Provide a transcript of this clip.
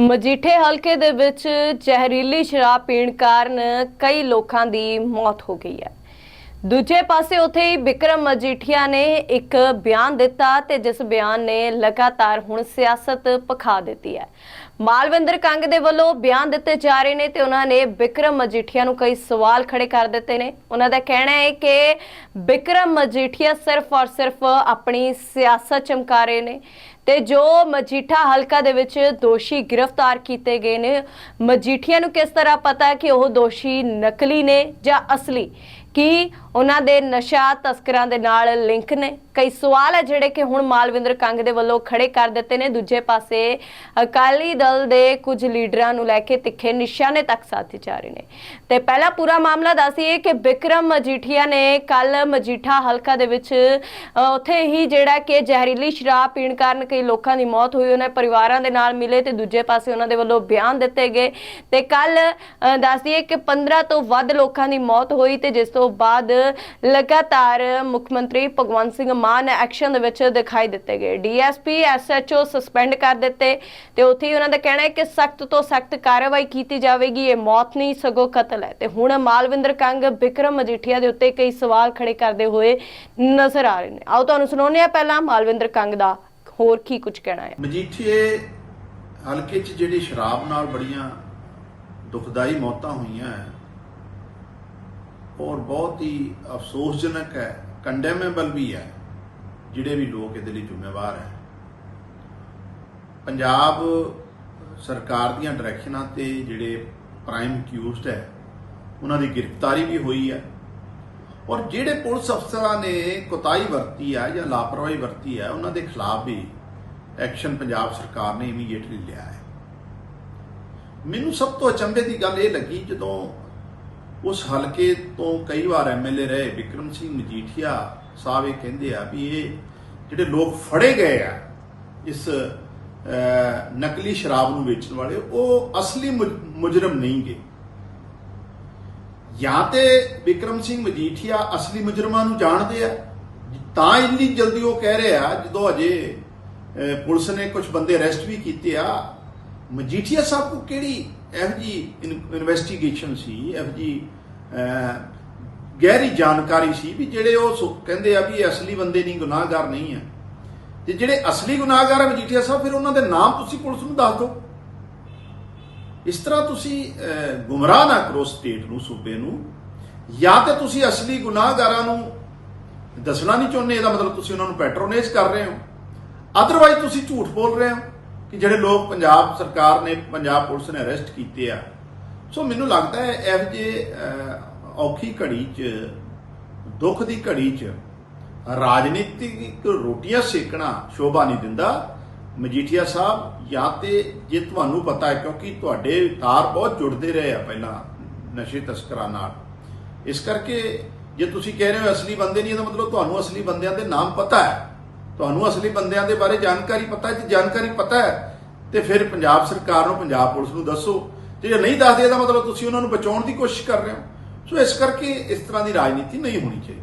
ਮਜੀਠੇ ਹਲਕੇ ਦੇ ਵਿੱਚ ਜ਼ਹਿਰੀਲੀ ਸ਼ਰਾਬ ਪੀਣ ਕਾਰਨ ਕਈ ਲੋਕਾਂ ਦੀ ਮੌਤ ਹੋ ਗਈ ਹੈ। ਦੂਜੇ ਪਾਸੇ ਉਥੇ ਹੀ ਵਿਕਰਮ ਮਜੀਠੀਆ ਨੇ ਇੱਕ ਬਿਆਨ ਦਿੱਤਾ ਤੇ ਜਿਸ ਬਿਆਨ ਨੇ ਲਗਾਤਾਰ ਹੁਣ ਸਿਆਸਤ ਪਖਾ ਦਿੱਤੀ ਹੈ। ਮਾਲਵਿੰਦਰ ਕੰਗ ਦੇ ਵੱਲੋਂ ਬਿਆਨ ਦਿੱਤੇ ਜਾ ਰਹੇ ਨੇ ਤੇ ਉਹਨਾਂ ਨੇ ਵਿਕਰਮ ਮਜੀਠੀਆ ਨੂੰ ਕਈ ਸਵਾਲ ਖੜੇ ਕਰ ਦਿੱਤੇ ਨੇ। ਉਹਨਾਂ ਦਾ ਕਹਿਣਾ ਹੈ ਕਿ ਵਿਕਰਮ ਮਜੀਠੀਆ ਸਿਰਫ ਔਰ ਸਿਰਫ ਆਪਣੀ ਸਿਆਸਤ ਚਮਕਾ ਰਹੇ ਨੇ। ਤੇ ਜੋ ਮਜੀਠਾ ਹਲਕਾ ਦੇ ਵਿੱਚ ਦੋਸ਼ੀ ਗ੍ਰਿਫਤਾਰ ਕੀਤੇ ਗਏ ਨੇ, ਮਜੀਠੀਆ ਨੂੰ ਕਿਸ ਤਰ੍ਹਾਂ ਪਤਾ ਹੈ ਕਿ ਉਹ ਦੋਸ਼ੀ ਨਕਲੀ ਨੇ ਜਾਂ ਅਸਲੀ? ਕੀ ਉਹਨਾਂ ਦੇ ਨਸ਼ਾ ਤਸਕਰਾਂ ਦੇ ਨਾਲ ਲਿੰਕ ਨੇ। ਕਈ ਸਵਾਲ ਹੈ ਜਿਹੜੇ ਕਿ ਹੁਣ ਮਾਲਵਿੰਦਰ ਕੰਗ ਦੇ ਵੱਲੋਂ ਖੜੇ ਕਰ ਦਿੱਤੇ ਨੇ। ਦੂਜੇ ਪਾਸੇ, ਅਕਾਲੀ ਦਲ ਦੇ ਕੁਝ ਲੀਡਰਾਂ ਨੂੰ ਲੈ ਕੇ ਤਿੱਖੇ ਨਿਸ਼ਾਨੇ ਤੱਕ ਸਾਧੇ ਜਾ ਰਹੇ ਨੇ। ਤੇ ਪਹਿਲਾ ਪੂਰਾ ਮਾਮਲਾ ਦੱਸੀਏ ਕਿ ਵਿਕਰਮ ਮਜੀਠੀਆ ਨੇ ਕੱਲ ਮਜੀਠਾ ਹਲਕਾ ਦੇ ਵਿੱਚ ਉੱਥੇ ਹੀ ਜਿਹੜਾ ਕਿ ਜ਼ਹਿਰੀਲੀ ਸ਼ਰਾਬ ਪੀਣ ਕਾਰਨ ਕਈ ਲੋਕਾਂ ਦੀ ਮੌਤ ਹੋਈ। ਉਹਨਾਂ ਪਰਿਵਾਰਾਂ ਦੇ ਨਾਲ ਮਿਲੇ ਤੇ ਦੂਜੇ ਪਾਸੇ ਉਹਨਾਂ ਦੇ ਵੱਲੋਂ ਬਿਆਨ ਦਿੱਤੇ ਗਏ। ਤੇ ਕੱਲ ਦੱਸਦੀਏ ਕਿ 15 ਤੋਂ ਵੱਧ ਲੋਕਾਂ ਦੀ ਮੌਤ ਹੋਈ ਤੇ ਜਿਸ ਤੋਂ ਬਾਅਦ ਲਗਾਤਾਰ ਮੁੱਖ ਮੰਤਰੀ ਭਗਵੰਤ ਸਿੰਘ ਮਾਨ ਐਕਸ਼ਨ ਦੇ ਵਿੱਚ ਦਿਖਾਈ ਦਿੱਤੇ ਗਏ। ਡੀਐਸਪੀ, ਐਸਐਚਓ ਸਸਪੈਂਡ ਕਰ ਦਿੱਤੇ ਤੇ ਉੱਥੇ ਉਹਨਾਂ ਦਾ ਕਹਿਣਾ ਹੈ ਕਿ ਸਖਤ ਤੋਂ ਸਖਤ ਕਾਰਵਾਈ ਕੀਤੀ ਜਾਵੇਗੀ, ਇਹ ਮੌਤ ਨਹੀਂ, ਸਗੋਂ ਕਤਲ ਹੈ। ਤੇ ਹੁਣ ਮਾਲਵਿੰਦਰ ਕੰਗ ਵਿਕਰਮ ਮਜੀਠੀਆ ਦੇ ਉੱਤੇ ਕਈ ਸਵਾਲ ਖੜੇ ਕਰਦੇ ਹੋਏ ਨਜ਼ਰ ਆ ਰਹੇ ਨੇ। ਆਓ ਤੁਹਾਨੂੰ ਸੁਣਾਉਂਦੇ ਆ ਪਹਿਲਾਂ ਮਾਲਵਿੰਦਰ ਕੰਗ ਦਾ ਹੋਰ ਕੀ ਕੁਝ ਕਹਿਣਾ ਹੈ। ਮਜੀਠੀਏ, ਹਲਕੇ 'ਚ ਜਿਹੜੀ ਸ਼ਰਾਬ ਨਾਲ ਬੜੀਆਂ ਦੁਖਦਾਈ ਮੌਤਾਂ ਹੋਈਆਂ ਹੈ ਔਰ ਬਹੁਤ ਹੀ ਅਫਸੋਸਜਨਕ ਹੈ ਕੰਡੈਮੇਬਲ ਵੀ ਹੈ, ਜਿਹੜੇ ਵੀ ਲੋਕ ਇਹਦੇ ਲਈ ਜ਼ਿੰਮੇਵਾਰ ਹੈ। ਪੰਜਾਬ ਸਰਕਾਰ ਦੀਆਂ ਡਾਇਰੈਕਸ਼ਨਾਂ ਤੇ ਜਿਹੜੇ ਪ੍ਰਾਈਮ ਅਕਿਊਜ਼ਡ ਹੈ, ਉਹਨਾਂ ਦੀ ਗ੍ਰਿਫਤਾਰੀ ਵੀ ਹੋਈ ਹੈ। ਔਰ ਜਿਹੜੇ ਪੁਲਿਸ ਅਫਸਰਾਂ ਨੇ ਕੋਤਾਹੀ ਵਰਤੀ ਹੈ ਜਾਂ ਲਾਪਰਵਾਹੀ ਵਰਤੀ ਹੈ, ਉਹਨਾਂ ਦੇ ਖਿਲਾਫ ਵੀ ਐਕਸ਼ਨ ਪੰਜਾਬ ਸਰਕਾਰ ਨੇ ਇਮੀਡੀਏਟਲੀ ਲਿਆ ਹੈ। ਮੈਨੂੰ ਸਭ ਤੋਂ ਅਚੰਭੇ ਦੀ ਗੱਲ ਇਹ ਲੱਗੀ ਜਦੋਂ ਉਸ ਹਲਕੇ ਤੋਂ ਕਈ ਵਾਰ ਐਮਐਲਏ ਰਹੇ ਵਿਕਰਮ ਸਿੰਘ ਮਜੀਠੀਆ ਸਾਹਿਬ ਇਹ ਕਹਿੰਦੇ ਆ ਵੀ ਇਹ ਜਿਹੜੇ ਲੋਕ ਫੜੇ ਗਏ ਆ ਇਸ ਨਕਲੀ ਸ਼ਰਾਬ ਨੂੰ ਵੇਚਣ ਵਾਲੇ ਉਹ ਅਸਲੀ ਮੁਜ- ਮੁਜਰਮ ਨਹੀਂ ਗੇ ਜਾਂ ਤੇ ਵਿਕਰਮ ਸਿੰਘ ਮਜੀਠੀਆ ਅਸਲੀ ਮੁਜਰਮਾਂ ਨੂੰ ਜਾਣਦੇ ਆ ਤਾਂ ਇੰਨੀ ਜਲਦੀ ਉਹ ਕਹਿ ਰਹੇ ਆ ਜਦੋਂ ਅਜੇ ਪੁਲਿਸ ਨੇ ਕੁਝ ਬੰਦੇ ਅਰੈਸਟ ਵੀ ਕੀਤੇ ਆ ਮਜੀਠੀਆ ਸਾਹਿਬ ਕੋ ਕਿਹੜੀ ਇਹੋ ਜੀ ਇਨਵੈਸਟੀਗੇਸ਼ਨ ਸੀ ਇਹੋ ਜੀ ਗਹਿਰੀ ਜਾਣਕਾਰੀ ਸੀ ਵੀ ਜਿਹੜੇ ਉਹ ਸੁ- ਕਹਿੰਦੇ ਆ ਵੀ ਇਹ ਅਸਲੀ ਬੰਦੇ ਨਹੀਂ, ਗੁਨਾਹਗਾਰ ਨਹੀਂ ਆ। ਤੇ ਜਿਹੜੇ ਅਸਲੀ ਗੁਨਾਹਗਾਰ ਆ ਮਜੀਠੀਆ ਸਾਹਿਬ, ਫਿਰ ਉਹਨਾਂ ਦੇ ਨਾਮ ਤੁਸੀਂ ਪੁਲਿਸ ਨੂੰ ਦੱਸ ਦਿਓ। ਇਸ ਤਰ੍ਹਾਂ ਤੁਸੀਂ ਗੁੰਮਰਾਹ ਨਾ ਕਰੋ ਸਟੇਟ ਨੂੰ, ਸੂਬੇ ਨੂੰ। ਜਾਂ ਤੇ ਤੁਸੀਂ ਅਸਲੀ ਗੁਨਾਹਗਾਰਾਂ ਨੂੰ ਦੱਸਣਾ ਨਹੀਂ ਚਾਹੁੰਦੇ, ਇਹਦਾ ਮਤਲਬ ਤੁਸੀਂ ਉਹਨਾਂ ਨੂੰ ਪੈਟਰੋਨੇਜ ਕਰ ਰਹੇ ਹੋ। ਅਦਰਵਾਈਜ਼ ਤੁਸੀਂ ਝੂਠ ਬੋਲ ਰਹੇ ਹੋ ਕਿ ਜਿਹੜੇ ਲੋਕ ਪੰਜਾਬ ਸਰਕਾਰ ਨੇ, ਪੰਜਾਬ ਪੁਲਿਸ ਨੇ ਅਰੈਸਟ ਕੀਤੇ ਆ। ਸੋ ਮੈਨੂੰ ਲੱਗਦਾ ਹੈ ਇਹੋ ਜਿਹੇ ਔਖੀ ਘੜੀ 'ਚ, ਦੁੱਖ ਦੀ ਘੜੀ 'ਚ, ਰਾਜਨੀਤਿਕ ਰੋਟੀਆਂ ਸੇਕਣਾ ਸ਼ੋਭਾ ਨਹੀਂ ਦਿੰਦਾ। ਮਜੀਠੀਆ ਸਾਹਿਬ, ਜਾਂ ਤੇ ਜੇ ਤੁਹਾਨੂੰ ਪਤਾ ਹੈ, ਕਿਉਂਕਿ ਤੁਹਾਡੇ ਤਾਰ ਬਹੁਤ ਜੁੜਦੇ ਰਹੇ ਆ ਪਹਿਲਾਂ ਨਸ਼ੇ ਤਸਕਰਾਂ ਨਾਲ। ਇਸ ਕਰਕੇ ਜੇ ਤੁਸੀਂ ਕਹਿ ਰਹੇ ਹੋ ਅਸਲੀ ਬੰਦੇ ਨਹੀਂ, ਇਹਦਾ ਮਤਲਬ ਤੁਹਾਨੂੰ ਅਸਲੀ ਬੰਦਿਆਂ ਦੇ ਨਾਮ ਪਤਾ ਹੈ। ਤੁਹਾਨੂੰ ਅਸਲੀ ਬੰਦਿਆਂ ਦੇ ਬਾਰੇ ਜਾਣਕਾਰੀ ਪਤਾ ਹੈ, ਜੇ ਜਾਣਕਾਰੀ ਪਤਾ ਹੈ, ਤੇ ਫਿਰ ਪੰਜਾਬ ਸਰਕਾਰ ਨੂੰ, ਪੰਜਾਬ ਪੁਲਿਸ ਨੂੰ ਦੱਸੋ। ਜੇ ਨਹੀਂ ਦੱਸਦੇ, ਇਹਦਾ ਮਤਲਬ ਤੁਸੀਂ ਉਹਨਾਂ ਨੂੰ ਬਚਾਉਣ ਦੀ ਕੋਸ਼ਿਸ਼ ਕਰ ਰਹੇ ਹੋ। ਸੋ ਇਸ ਕਰਕੇ ਇਸ ਤਰ੍ਹਾਂ ਦੀ ਰਾਜਨੀਤੀ ਨਹੀਂ ਹੋਣੀ ਚਾਹੀਦੀ।